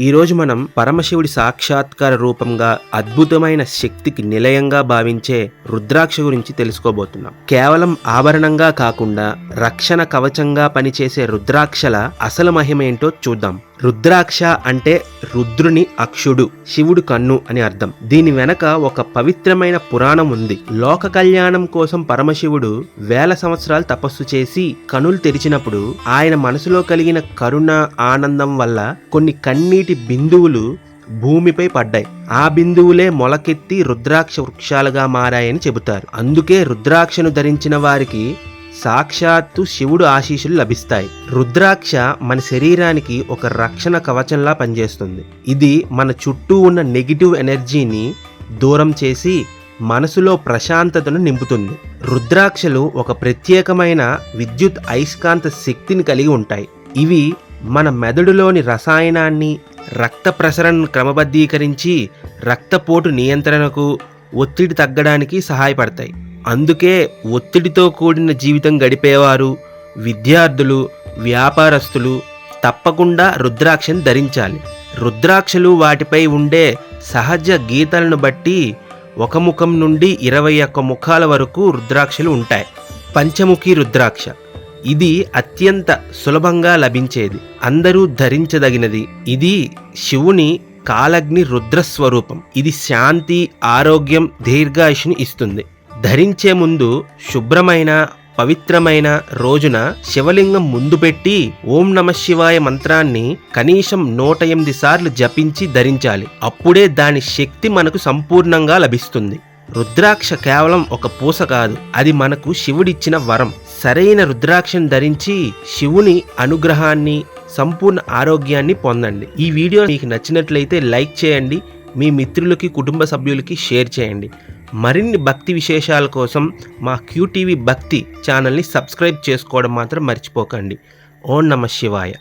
ఈరోజు మనం పరమశివుడి సాక్షాత్కార రూపంగా అద్భుతమైన శక్తికి నిలయంగా భావించే రుద్రాక్ష గురించి తెలుసుకోబోతున్నాం. కేవలం ఆభరణంగా కాకుండా రక్షణ కవచంగా పనిచేసే రుద్రాక్షల అసలు మహిమ ఏంటో చూద్దాం. రుద్రాక్ష అంటే రుద్రుని అక్షుడు శివుడు కన్ను అని అర్థం. దీని వెనక ఒక పవిత్రమైన పురాణం ఉంది. లోక కళ్యాణం కోసం పరమశివుడు వేల సంవత్సరాలు తపస్సు చేసి కనులు తెరిచినప్పుడు ఆయన మనసులో కలిగిన కరుణ ఆనందం వల్ల కొన్ని కన్నీటి బిందువులు భూమిపై పడ్డాయి. ఆ బిందువులే మొలకెత్తి రుద్రాక్ష వృక్షాలుగా మారాయని చెబుతారు. అందుకే రుద్రాక్షను ధరించిన వారికి సాక్షాత్తు శివుడు ఆశీస్సులు లభిస్తాయి. రుద్రాక్ష మన శరీరానికి ఒక రక్షణ కవచంలా పనిచేస్తుంది. ఇది మన చుట్టూ ఉన్న నెగిటివ్ ఎనర్జీని దూరం చేసి మనసులో ప్రశాంతతను నింపుతుంది. రుద్రాక్షలు ఒక ప్రత్యేకమైన విద్యుత్ అయస్కాంత శక్తిని కలిగి ఉంటాయి. ఇవి మన మెదడులోని రసాయనాన్ని రక్త ప్రసరణను క్రమబద్ధీకరించి రక్తపోటు నియంత్రణకు ఒత్తిడి తగ్గడానికి సహాయపడతాయి. అందుకే ఒత్తిడితో కూడిన జీవితం గడిపేవారు విద్యార్థులు వ్యాపారస్తులు తప్పకుండా రుద్రాక్షను ధరించాలి. రుద్రాక్షలు వాటిపై ఉండే సహజ గీతలను బట్టి ఒక ముఖం నుండి ఇరవై ఒక్క ముఖాల వరకు రుద్రాక్షలు ఉంటాయి. పంచముఖి రుద్రాక్ష. ఇది అత్యంత సులభంగా లభించేది. అందరూ ధరించదగినది. ఇది శివుని కాలగ్ని రుద్రస్వరూపం. ఇది శాంతి ఆరోగ్యం దీర్ఘాయుషుని ఇస్తుంది. ధరించే ముందు శుభ్రమైన పవిత్రమైన రోజున శివలింగం ముందు పెట్టి ఓం నమ శివాయ మంత్రాన్ని కనీసం నూట ఎనిమిది సార్లు జపించి ధరించాలి. అప్పుడే దాని శక్తి మనకు సంపూర్ణంగా లభిస్తుంది. రుద్రాక్ష కేవలం ఒక పూస కాదు అది మనకు శివుడిచ్చిన వరం. సరైన రుద్రాక్షను ధరించి శివుని అనుగ్రహాన్ని సంపూర్ణ ఆరోగ్యాన్ని పొందండి. ఈ వీడియో మీకు నచ్చినట్లయితే లైక్ చేయండి మీ మిత్రులకి కుటుంబ సభ్యులకి షేర్ చేయండి. మరిన్ని భక్తి విశేషాల కోసం మా క్యూటీవీ భక్తి ఛానల్ని సబ్స్క్రైబ్ చేసుకోవడం మాత్రం మర్చిపోకండి. ఓం నమ శివాయ.